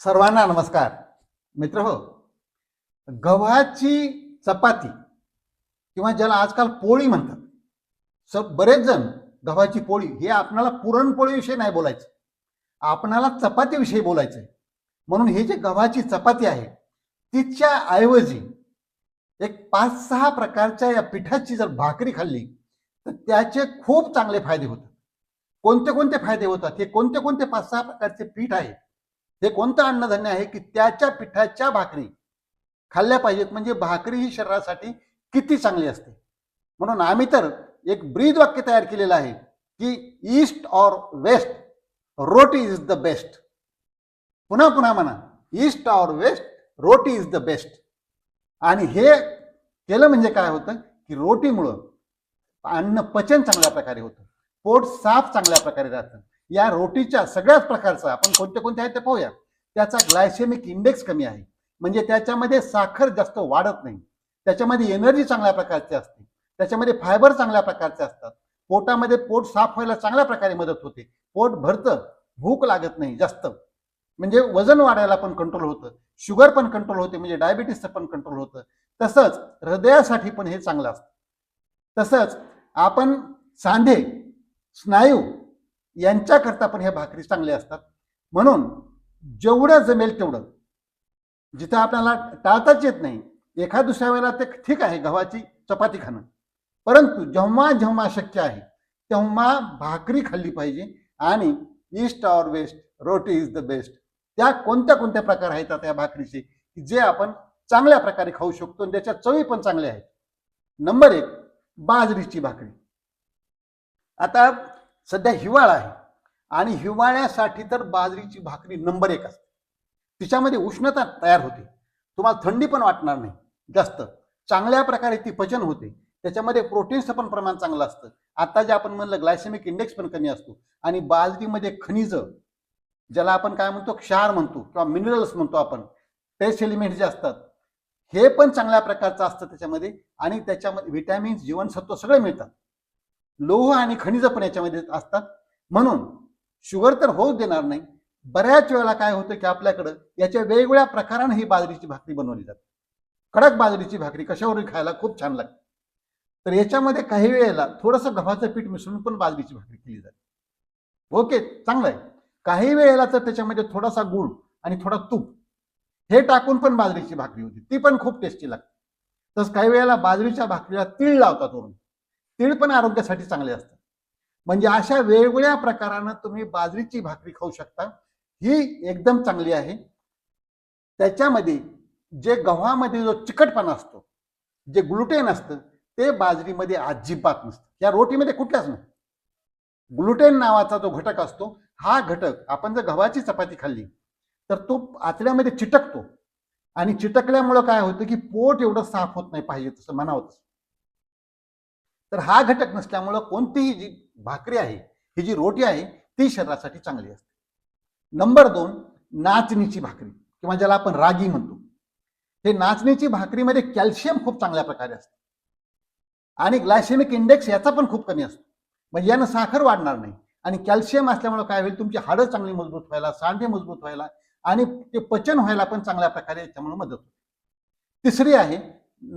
सर्वांना नमस्कार. मित्र हो गव्हाची चपाती किंवा ज्याला आजकाल पोळी म्हणतात सब बरेच जण गव्हाची पोळी हे आपणाला पुरणपोळीविषयी नाही बोलायचं. आपणाला चपातीविषयी बोलायचं म्हणून हे जे गव्हाची चपाती आहे तिच्या ऐवजी एक पाच सहा प्रकारच्या या पिठाची जर भाकरी खाल्ली तर त्याचे खूप चांगले फायदे होतात. कोणते कोणते फायदे होतात? हे कोणते कोणते पाच सहा प्रकारचे पीठ आहे? हे कोणतं अन्नधान्य आहे की त्याच्या पिठाच्या भाकरी खाल्ल्या पाहिजेत? म्हणजे भाकरी ही शरीरासाठी किती चांगली असते? म्हणून आम्ही तर एक ब्रीद वाक्य तयार केलेलं आहे की east or west roti is the best. पुन्हा पुन्हा म्हणा east or west roti is the best. आणि हे केलं म्हणजे काय होतं की रोटीमुळं अन्न पचन चांगल्या प्रकारे होतं. पोट साफ चांगल्या प्रकारे राहतं. या रोटीच्या सगळ्याच प्रकारचा आपण कोणते कोणते आहेत ते पाहूया. त्याचा ग्लायसेमिक इंडेक्स कमी आहे. म्हणजे त्याच्यामध्ये साखर जास्त वाढत नाही. त्याच्यामध्ये एनर्जी चांगल्या प्रकारची असते. त्याच्यामध्ये फायबर चांगल्या प्रकारचे असतात. पोटामध्ये पोट साफ व्हायला चांगल्या प्रकारे मदत होते. पोट भरतं. भूक लागत नाही जास्त. म्हणजे वजन वाढायला पण कंट्रोल होतं. शुगर पण कंट्रोल होते. म्हणजे डायबिटीसचं पण कंट्रोल होतं. तसंच हृदयासाठी पण हे चांगलं असतं. तसंच आपण सांधे स्नायू यांच्याकरता पण ह्या भाकरी चांगल्या असतात. म्हणून जेवढं जमेल तेवढं. जिथं आपल्याला टाळताच येत नाही एखाद दुसऱ्या वेळेला ते ठीक आहे गव्हाची चपाती खाणं. परंतु जेव्हा जेव्हा शक्य आहे तेव्हा भाकरी खाल्ली पाहिजे आणि east or west roti is the best. त्या कोणत्या कोणत्या प्रकार आहेत त्या भाकरीचे जे आपण चांगल्या प्रकारे खाऊ शकतो आणि त्याच्या चवी पण चांगल्या आहेत नंबर एक बाजरीची भाकरी. आता सध्या हिवाळा आहे आणि हिवाळ्यासाठी तर बाजरीची भाकरी नंबर एक असते. तिच्यामध्ये उष्णता तयार होते. तुम्हाला थंडी पण वाटणार नाही जास्त. चांगल्या प्रकारे ती पचन होते. त्याच्यामध्ये प्रोटीन्सचं पण प्रमाण चांगलं असतं. आता जे आपण म्हणलं ग्लायसेमिक इंडेक्स पण कमी असतो आणि बाजरीमध्ये खनिज ज्याला आपण काय म्हणतो क्षार म्हणतो किंवा मिनरल्स म्हणतो आपण टेस्ट एलिमेंट जे असतात हे पण चांगल्या प्रकारचं असतं त्याच्यामध्ये. आणि त्याच्यामध्ये व्हिटॅमिन्स जीवनसत्व सगळे मिळतात लोह आणि खनिज पण याच्यामध्ये असतात. म्हणून शुगर तर होऊ देणार नाही. बऱ्याच वेळेला काय होतं की आपल्याकडं याच्या वेगवेगळ्या प्रकारानं ही बाजरीची भाकरी बनवली जाते. कडक बाजरीची भाकरी कशावरही खायला खूप छान लागते. तर याच्यामध्ये काही वेळेला थोडंसं गव्हाचं पीठ मिसळून पण बाजरीची भाकरी केली जाते. ओके चांगलं आहे काही वेळेला तर त्याच्यामध्ये थोडासा गुळ आणि थोडा तूप हे टाकून पण बाजरीची भाकरी होती. ती पण खूप टेस्टी लागते. तसं काही वेळेला बाजरीच्या भाकरीला तीळ लावतात वरून तीळ पण आरोग्यासाठी चांगले असतात. म्हणजे अशा वेगवेगळ्या प्रकारानं तुम्ही बाजरीची भाकरी खाऊ शकता. ही एकदम चांगली आहे. त्याच्यामध्ये जे गव्हामध्ये जो चिकटपणा असतो जे ग्लुटेन असतं ते बाजरीमध्ये अजिबात नसतं. या रोटीमध्ये कुठल्याच नाही. ग्लुटेन नावाचा जो घटक असतो हा घटक आपण जर गव्हाची चपाती खाल्ली तर तो आतड्यामध्ये चिटकतो. आणि चिटकल्यामुळं काय होतं की पोट एवढं साफ होत नाही पाहिजे तसं म्हणावं तसं. तर हा घटक नसल्यामुळं कोणतीही जी भाकरी आहे ही जी रोटी आहे ती शरीरासाठी चांगली असते. नंबर दोन नाचणीची भाकरी किंवा ज्याला आपण रागी म्हणतो. हे नाचणीची भाकरीमध्ये कॅल्शियम खूप चांगल्या प्रकारे असते. आणि ग्लायसेमिक इंडेक्स याचा पण खूप कमी असतो. म्हणजे यानं साखर वाढणार नाही. आणि कॅल्शियम असल्यामुळे काय होईल तुमची हाडं चांगली मजबूत व्हायला सांधे मजबूत व्हायला आणि ते पचन व्हायला पण चांगल्या प्रकारे याच्यामुळे मदत होते. तिसरी आहे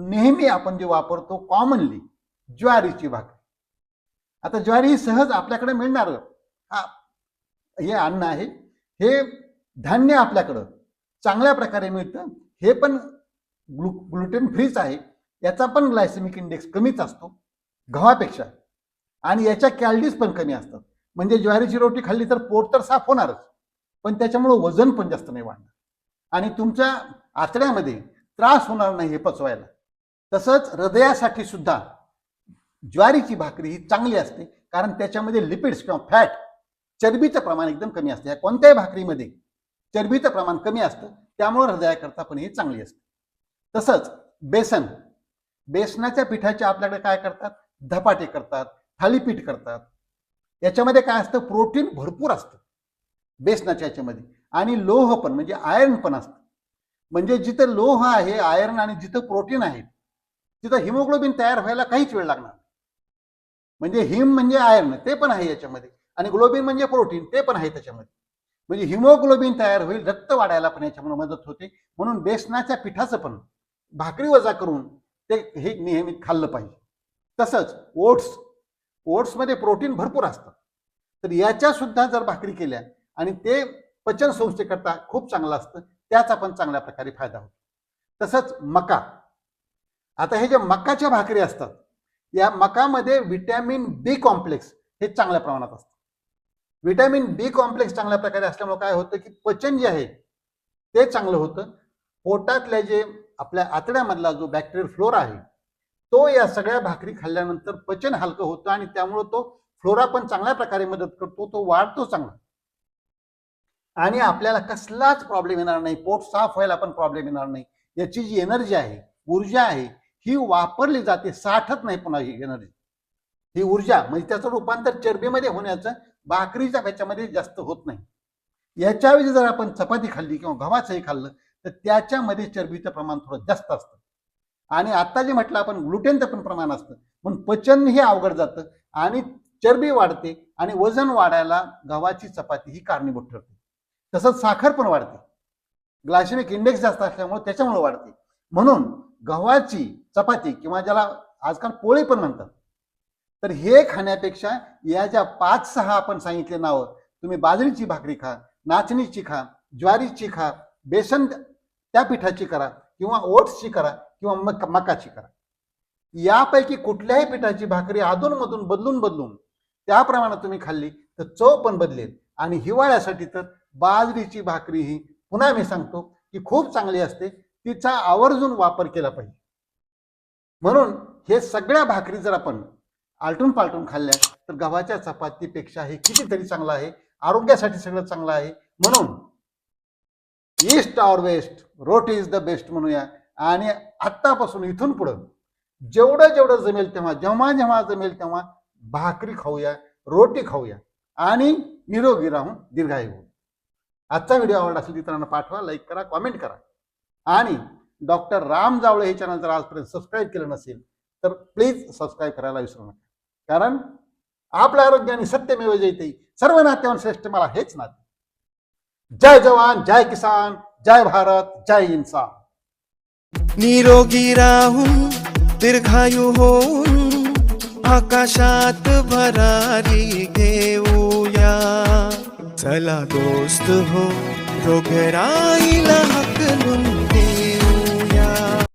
नेहमी आपण जे वापरतो कॉमनली ज्वारीची भाकरी. आता ज्वारी ही सहज आपल्याकडे मिळणार हा हे अन्न आहे. हे धान्य आपल्याकडं चांगल्या प्रकारे मिळतं. हे पण ग्लु ग्लुटेन फ्रीच आहे. याचा पण ग्लायसेमिक इंडेक्स कमीच असतो गव्हापेक्षा. आणि याच्या कॅलरीज पण कमी असतात. म्हणजे ज्वारीची रोटी खाल्ली तर पोट तर साफ होणारच. पण त्याच्यामुळं वजन पण जास्त नाही वाढणार. आणि तुमच्या आतड्यामध्ये त्रास होणार नाही हे पचवायला. तसंच हृदयासाठी सुद्धा ज्वारीची भाकरी ही चांगली असते कारण त्याच्यामध्ये लिपिड्स किंवा फॅट चरबीचं प्रमाण एकदम कमी असतं. या कोणत्याही भाकरीमध्ये चरबीचं प्रमाण कमी असतं त्यामुळे हृदयाकरता पण ही चांगली असते. तसंच बेसन बेसनाच्या पिठाचे आपल्याकडे काय करतात? धपाटे करतात थालीपीठ करतात. याच्यामध्ये काय असतं? प्रोटीन भरपूर असतं. बेसनाच्या याच्यामध्ये. आणि लोह पण म्हणजे आयर्न पण असतं. म्हणजे जिथं लोह आहे आयर्न आणि जिथं प्रोटीन आहे तिथं हिमोग्लोबिन तयार व्हायला काहीच वेळ लागणार म्हणजे हिम म्हणजे आयर्न ते पण आहे याच्यामध्ये. आणि ग्लोबिन म्हणजे प्रोटीन ते पण आहे त्याच्यामध्ये. म्हणजे हिमोग्लोबिन तयार होईल रक्त वाढायला पण याच्यामुळे मदत होते. म्हणून बेसनाच्या पिठाचं पण भाकरी वजा करून ते हे नेहमी खाल्लं पाहिजे. तसंच ओट्स ओट्समध्ये प्रोटीन भरपूर असतं. तर याच्या सुद्धा जर भाकरी केल्या आणि ते पचन संस्थेकरता खूप चांगलं असतं त्याचा पण चांगल्या प्रकारे फायदा होतो. तसंच मका. आता हे जे मकाच्या भाकरी असतात या मकामध्ये विटॅमिन बी कॉम्प्लेक्स हे चांगल्या प्रमाणात असतं. विटॅमिन बी कॉम्प्लेक्स चांगल्या प्रकारे असल्यामुळे काय होतं की पचन जे आहे ते चांगलं होतं. पोटातल्या जे आपल्या आतड्यामधला जो बॅक्टेरियल फ्लोरा आहे तो या सगळ्या भाकरी खाल्ल्यानंतर पचन हलकं होतं आणि त्यामुळं तो फ्लोरा पण चांगल्या प्रकारे मदत करतो तो वाढतो चांगला. आणि आपल्याला कसलाच प्रॉब्लेम येणार नाही. पोट साफ व्हायला पण प्रॉब्लेम येणार नाही. याची जी एनर्जी आहे ऊर्जा आहे ही वापरली जाते. साठत नाही पुन्हा ही एनर्जी ही ऊर्जा म्हणजे त्याचं रूपांतर चरबीमध्ये होण्याचं भाकरीच्या ह्याच्यामध्ये जास्त होत नाही. याच्याऐवजी जर आपण चपाती खाल्ली किंवा गव्हाचंही खाल्लं तर त्याच्यामध्ये चरबीचं प्रमाण थोडं जास्त असतं. आणि आता जे म्हटलं आपण ग्लुटेनचं पण प्रमाण असतं. पण पचन हे अवघड जातं आणि चरबी वाढते आणि वजन वाढायला गव्हाची चपाती ही कारणीभूत ठरते. तसंच साखर पण वाढते. ग्लायसेमिक इंडेक्स जास्त असल्यामुळे त्याच्यामुळे वाढते. म्हणून गव्हाची चपाती किंवा ज्याला आजकाल पोळी पण म्हणतात तर हे खाण्यापेक्षा या ज्या पाच सहा आपण सांगितले नावं तुम्ही बाजरीची भाकरी खा नाचणीची खा ज्वारीची खा बेसन त्या पिठाची करा किंवा ओट्सची करा किंवा मक मकाची करा. यापैकी कुठल्याही पिठाची भाकरी अधूनमधून बदलून बदलून त्याप्रमाणे तुम्ही खाल्ली तर चव पण बदलेल आणि हिवाळ्यासाठी तर बाजरीची भाकरी ही पुन्हा मी सांगतो की खूप चांगली असते. तिचा आवर्जून वापर केला पाहिजे. म्हणून हे सगळ्या भाकरी जर आपण आलटून पालटून खाल्ल्या तर गव्हाच्या चपातीपेक्षा हे कितीतरी चांगलं आहे. आरोग्यासाठी सगळं चांगलं आहे. म्हणून east or west roti is the best म्हणूया. आणि आत्तापासून इथून पुढं जेवढं जेवढं जमेल तेव्हा जेव्हा जेव्हा जमेल तेव्हा भाकरी खाऊया रोटी खाऊया. आणि निरोगी राहून दीर्घायू. आजचा व्हिडिओ आवडला असेल इतरांना पाठवा लाईक करा कॉमेंट करा. आणि डॉक्टर राम जावळे हे चॅनल जर आजपर्यंत सबस्क्राईब केलं नसेल तर प्लीज सबस्क्राईब करायला विसरू नका. कारण आपल्या आरोग्याने सत्यमेव जयते सर्व नात्यावर श्रेष्ठ मला हेच नाते. जय जवान जय किसान जय भारत जय इन्सान निरोगी राहून दीर्घायू होऊन आकाशात भरारी घेऊया. चला दोस्त हो रोगराईला हकलून